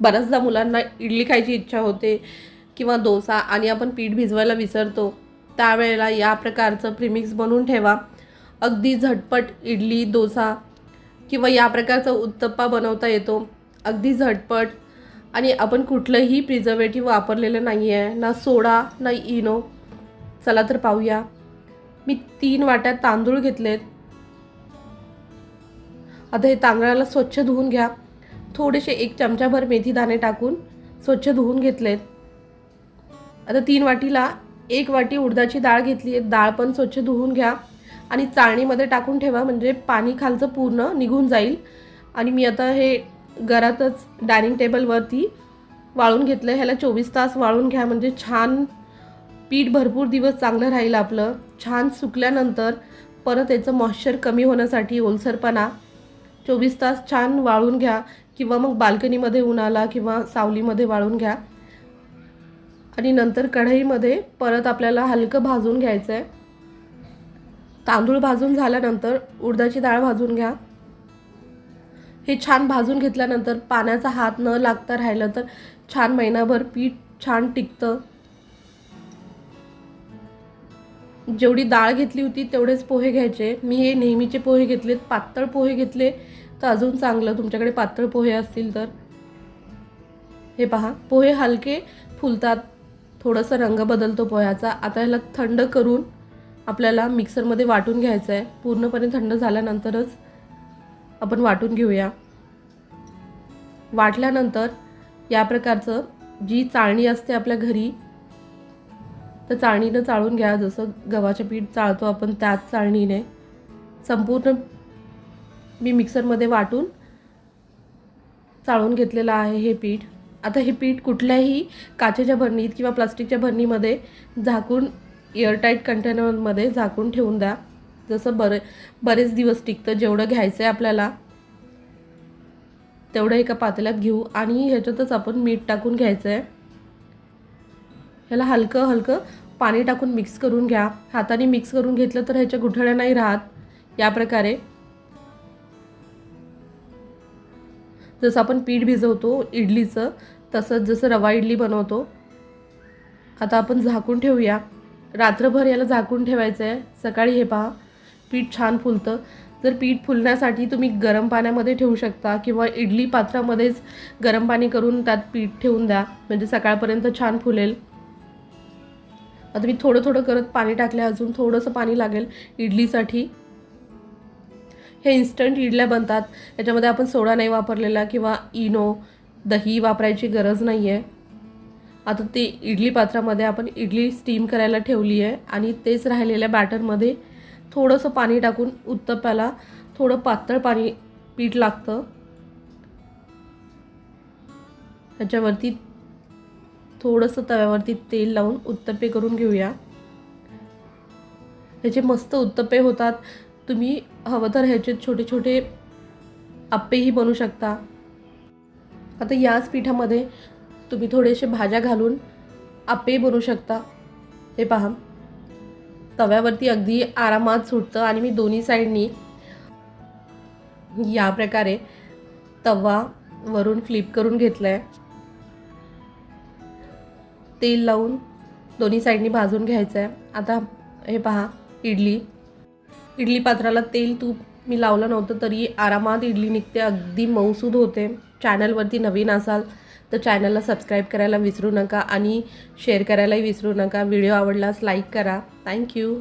बऱ्याचदा मुलांना इडली खायची इच्छा होते किंवा डोसा आणि आपण पीठ भिजवायला विसरतो त्यावेळेला या प्रकारचं प्रिमिक्स बनवून ठेवा. अगदी झटपट इडली डोसा किंवा या प्रकारचा उत्तप्पा बनवता येतो. अगदी झटपट. आणि आपण कुठलंही प्रिझर्वेटिव्ह वापरलेलं नाही आहे ना सोडा ना इनो. चला तर पाहूया. मी तीन वाट्या तांदूळ घेतलेत. आता हे तांदळाला स्वच्छ धुवून घ्या. थोडेसे एक चमचाभर मेथी दाणे टाकून स्वच्छ धुवून घेतलेत. आता तीन वाटीला एक वाटी उडदाची डाळ घेतली आहे डाळ पण स्वच्छ धुवून घ्या आणि चाळणीमध्ये टाकून ठेवा. म्हणजे पाणी खालचं पूर्ण निघून जाईल. आणि मी आता हे घरातच डायनिंग टेबलवरती वाळून घेतलं ह्याला चोवीस तास वाळून घ्या. म्हणजे छान पीठ भरपूर दिवस चांगलं राहील आपलं. छान सुकल्यानंतर परत याचं मॉइश्चर कमी होण्यासाठी ओलसरपणा. चोवीस तास छान वाळून घ्या. किंवा मग बाल्कनीमध्ये उन्हाला किंवा सावलीमध्ये वाळून घ्या. आणि नंतर कढईमध्ये परत आपल्याला हलकं भाजून घ्यायचं आहे तांदूळ भाजून झाल्यानंतर उडदाची डाळ भाजून घ्या. हे छान भाजून घेतल्यानंतर पाण्याचा हात न लागता राहिलं तर छान महिनाभर पीठ छान टिकतं. जेवढी डाळ घेतली होती तेवढेच पोहे घ्यायचे. मी हे नेहमीचे पोहे घेतलेत पातळ पोहे घेतले. तर अजून चांगलं. तुमच्याकडे पातळ पोहे असतील तर. हे पहा पोहे हलके फुलतात. थोडासा रंग बदलतो पोह्याचा. आता ह्याला थंड करून आपल्याला मिक्सरमध्ये वाटून घ्यायचं आहे पूर्णपणे थंड झाल्यानंतरच आपण वाटून घेऊया. वाटल्यानंतर या प्रकारचं जी चाळणी असते आपल्या घरी तर चाळणीनं चाळून घ्या. जसं गव्हाचं पीठ चाळतो आपण त्याच चाळणीने. संपूर्ण मी मिक्सरमध्ये वाटून चाळून घेतलेलं आहे हे पीठ. आता हे पीठ कुठल्याही काचेच्या भरणीत किंवा प्लास्टिकच्या भरणीमध्ये झाकून एअरटाईट कंटेनरमध्ये झाकून ठेवून द्या. जसं बरे बरेच दिवस टिकतं जेवढं घ्यायचं आहे आपल्याला तेवढं एका पातेल्यात घेऊ. आणि ह्याच्यातच आपण मीठ टाकून घ्यायचं आहे ह्याला हलकं हलकं पाणी टाकून मिक्स करून घ्या. हाताने मिक्स करून घेतलं तर ह्याच्या गुठळ्या नाही राहत. या प्रकारे जसं आपण पीठ भिजवतो इडलीचं तसंच जसं रवा इडली बनवतो आता आपण झाकून ठेवूया. रात्रभर याला झाकून ठेवायचं आहे सकाळी हे पहा पीठ छान फुलतं. जर पीठ फुलण्यासाठी तुम्ही गरम पाण्यामध्ये ठेवू शकता किंवा इडली पात्रामध्येच गरम पाणी करून त्यात पीठ ठेवून द्या म्हणजे सकाळपर्यंत छान फुलेल. आता मी थोडं थोडं करत पाणी टाकलं अजून थोडंसं पाणी लागेल इडलीसाठी. हे इन्स्टंट इडल्या बनतात. याच्यामध्ये आपण सोडा नाही वापरलेला किंवा इनो दही वापरायची गरज नाही आहे आता ते इडली पात्रामध्ये आपण इडली स्टीम करायला ठेवली आहे आणि तेच राहिलेल्या बॅटरमध्ये थोडंसं पाणी टाकून उत्तप्याला थोडं पातळ पाणी पीठ लागतं. त्याच्यावरती थोडंसं तव्यावरती तेल लावून उत्तप्पे करून घेऊया. ह्याचे मस्त उत्तप्पे होतात तुम्ही हवं तर ह्याचे छोटे छोटे आप्पेही बनवू शकता. आता याच पिठामध्ये तुम्ही थोडेसे भाज्या घालून आप्पे बनवू शकता. हे पहा. तव्यावरती अगदी आरामात सुटतं आणि मी दोन्ही साईडनी या प्रकारे तवा वरून फ्लिप करून घेतला आहे तेल लावून दोन्ही साईडनी भाजून घ्यायचं आहे आता हे पहा इडली. इडली पात्राला तेल तूप मी लावलं नव्हतं तरी आरामात इडली निघते. अगदी मऊसूद होते. चॅनलवरती नवीन असाल तर चॅनलला सबस्क्राईब करायला विसरू नका आणि शेअर करायलाही विसरू नका. व्हिडिओ आवडलास लाईक करा. Thank you